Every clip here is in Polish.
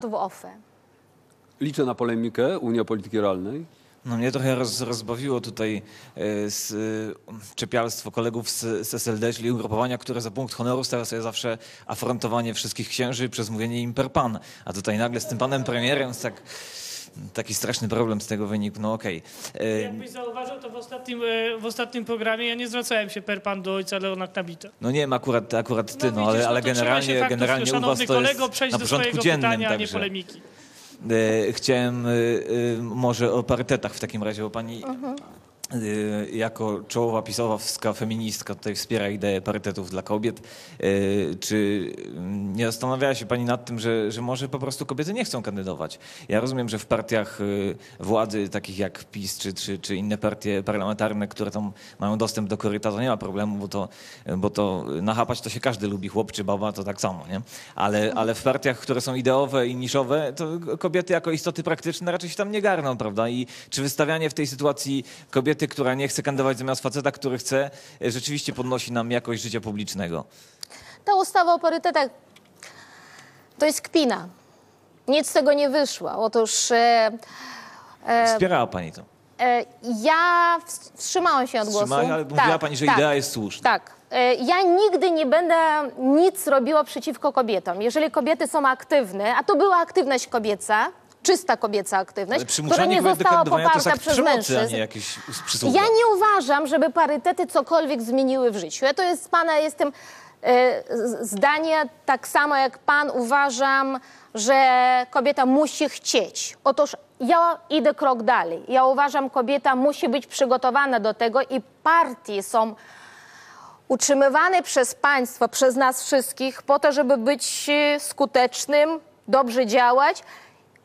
w OFE. Liczę na polemikę Unia Polityki Realnej. No mnie trochę roz, rozbawiło tutaj z, e, czepialstwo kolegów z, z SLD, czyli ugrupowania, które za punkt honoru stawia sobie zawsze afrontowanie wszystkich księży przez mówienie im per pan. A tutaj nagle z tym panem premierem jest tak, taki straszny problem z tego wyniku. No okej. E, Jakbyś zauważył, to w ostatnim, e, w ostatnim programie ja nie zwracałem się per pan do ojca Leona Knabita. No nie wiem, akurat, akurat ty, no, widzisz, ale, ale to trzeba się generalnie, faktów, generalnie u was szanowny to kolego, jest przejść na do porządku swojego dziennym pytania, a nie także. polemiki. E, Chciałem e, może o parytetach w takim razie, bo pani Mhm. E, jako czołowa pisowska feministka tutaj wspiera ideę parytetów dla kobiet. E, Czy mm, nie zastanawiała się pani nad tym, że, że może po prostu kobiety nie chcą kandydować? Ja rozumiem, że w partiach e, władzy, takich jak PiS czy, czy, czy inne partie parlamentarne, które tam mają dostęp do koryta, to nie ma problemu, bo to, bo to nachapać to się każdy lubi, chłop czy baba to tak samo, nie? Ale, ale w partiach, które są ideowe i niszowe, to kobiety jako istoty praktyczne raczej się tam nie garną, prawda? I czy wystawianie w tej sytuacji kobiety, która nie chce kandydować zamiast faceta, który chce, e, rzeczywiście podnosi nam jakość życia publicznego? Ta ustawa o parytetach to jest kpina. Nic z tego nie wyszło. Otóż e, e, Wspierała pani to. e, ja ws- wstrzymałam się od głosu. Wstrzymała, ale mówiła pani, że idea jest słuszna. Tak. E, Ja nigdy nie będę nic robiła przeciwko kobietom. Jeżeli kobiety są aktywne, a to była aktywność kobieca, czysta kobieca aktywność, która nie została poparta akt przez mężczyzn. nie. Ja nie uważam, żeby parytety cokolwiek zmieniły w życiu. Ja to jest z pana jestem e, z- zdania tak samo jak pan uważam, że kobieta musi chcieć. Otóż ja idę krok dalej. Ja uważam, kobieta musi być przygotowana do tego i partie są utrzymywane przez państwo, przez nas wszystkich po to, żeby być e, skutecznym, dobrze działać,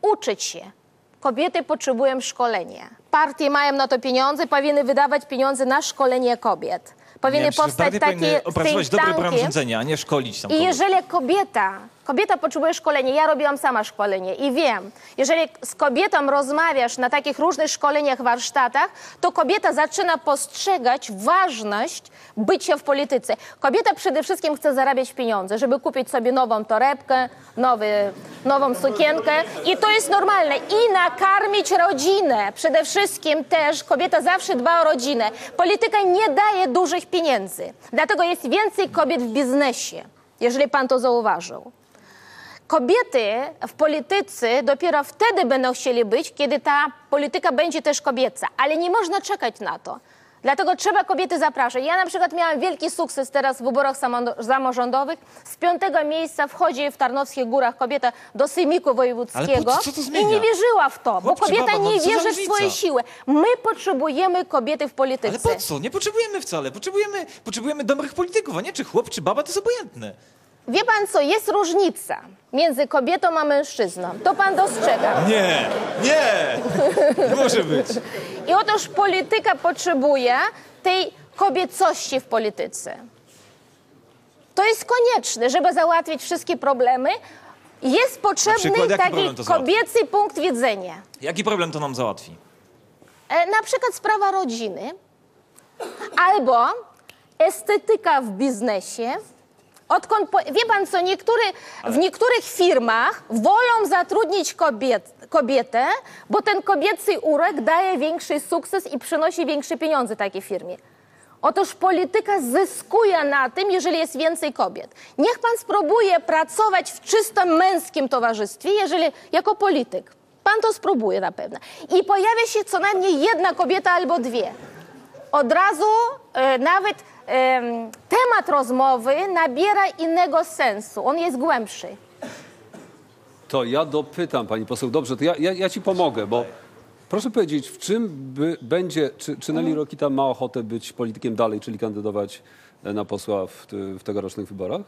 uczyć się. Kobiety potrzebują szkolenia. Partie mają na to pieniądze, powinny wydawać pieniądze na szkolenie kobiet. Powinny Nie, powstać takie opracować think dobre tanki. a nie szkolić tam I kogoś. jeżeli kobieta, kobieta potrzebuje szkolenia, ja robiłam sama szkolenie i wiem, jeżeli z kobietą rozmawiasz na takich różnych szkoleniach, warsztatach, to kobieta zaczyna postrzegać ważność bycia w polityce. Kobieta przede wszystkim chce zarabiać pieniądze, żeby kupić sobie nową torebkę, nowy, nową sukienkę i to jest normalne. I nakarmić rodzinę. Przede wszystkim też kobieta zawsze dba o rodzinę. Polityka nie daje dużych pieniędzy, dlatego jest więcej kobiet w biznesie, jeżeli pan to zauważył. Kobiety w polityce dopiero wtedy będą chcieli być, kiedy ta polityka będzie też kobieca, ale nie można czekać na to. Dlatego trzeba kobiety zapraszać. Ja na przykład miałam wielki sukces teraz w wyborach samo- samorządowych. Z piątego miejsca wchodzi w Tarnowskich Górach kobieta do Sejmiku Wojewódzkiego Ale po co to zmienia? i nie wierzyła w to, bo kobieta baba? No nie co za wierzy w różnica? swoje siły. My potrzebujemy kobiety w polityce. Ale po co? Nie potrzebujemy wcale. Potrzebujemy, potrzebujemy dobrych polityków, a nie czy chłop, czy baba, to jest obojętne. Wie pan co, jest różnica między kobietą a mężczyzną. To pan dostrzega. Nie, nie, nie może być. I otóż polityka potrzebuje tej kobiecości w polityce. To jest konieczne, żeby załatwić wszystkie problemy. Jest potrzebny przykład jaki taki problem to załatwi? kobiecy punkt widzenia. Jaki problem to nam załatwi? E, na przykład sprawa rodziny albo estetyka w biznesie. Odkąd, po, wie pan co, niektóry, w niektórych firmach wolą zatrudnić kobiet, kobietę, bo ten kobiecy urok daje większy sukces i przynosi większe pieniądze takiej firmie. Otóż polityka zyskuje na tym, jeżeli jest więcej kobiet. Niech pan spróbuje pracować w czysto męskim towarzystwie, jeżeli jako polityk. Pan to spróbuje na pewno. I pojawia się co najmniej jedna kobieta albo dwie. Od razu e, nawet temat rozmowy nabiera innego sensu. On jest głębszy. To ja dopytam pani poseł. Dobrze, to ja, ja, ja ci pomogę, bo proszę powiedzieć, w czym by, będzie, czy, czy Nelly Rokita ma ochotę być politykiem dalej, czyli kandydować na posła w, w tegorocznych wyborach?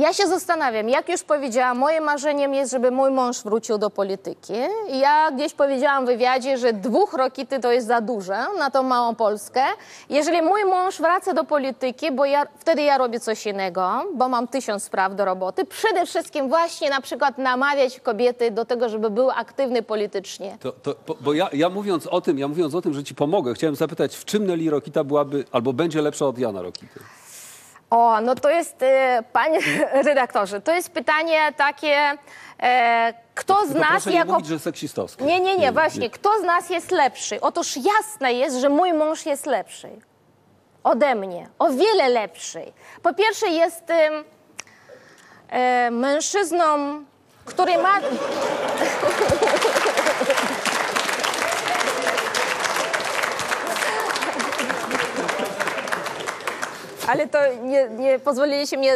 Ja się zastanawiam, jak już powiedziałam, moim marzeniem jest, żeby mój mąż wrócił do polityki. Ja gdzieś powiedziałam w wywiadzie, że dwóch rokity to jest za dużo na tą małą Polskę. Jeżeli mój mąż wraca do polityki, bo ja, wtedy ja robię coś innego, bo mam tysiąc spraw do roboty, przede wszystkim właśnie na przykład namawiać kobiety do tego, żeby były aktywne politycznie. To, to, bo- bo ja, ja mówiąc o tym, ja mówiąc o tym, że ci pomogę, chciałem zapytać, w czym Nelly Rokita byłaby albo będzie lepsza od Jana Rokity? O, no to jest, e, panie redaktorze, to jest pytanie takie, e, kto z nas proszę nie jako... mówić, że seksistowskie. Nie, nie, nie, właśnie, kto z nas jest lepszy? Otóż jasne jest, że mój mąż jest lepszy. Ode mnie, o wiele lepszy. Po pierwsze jest em, e, mężczyzną, który ma... Ale to nie, nie pozwoliliście mnie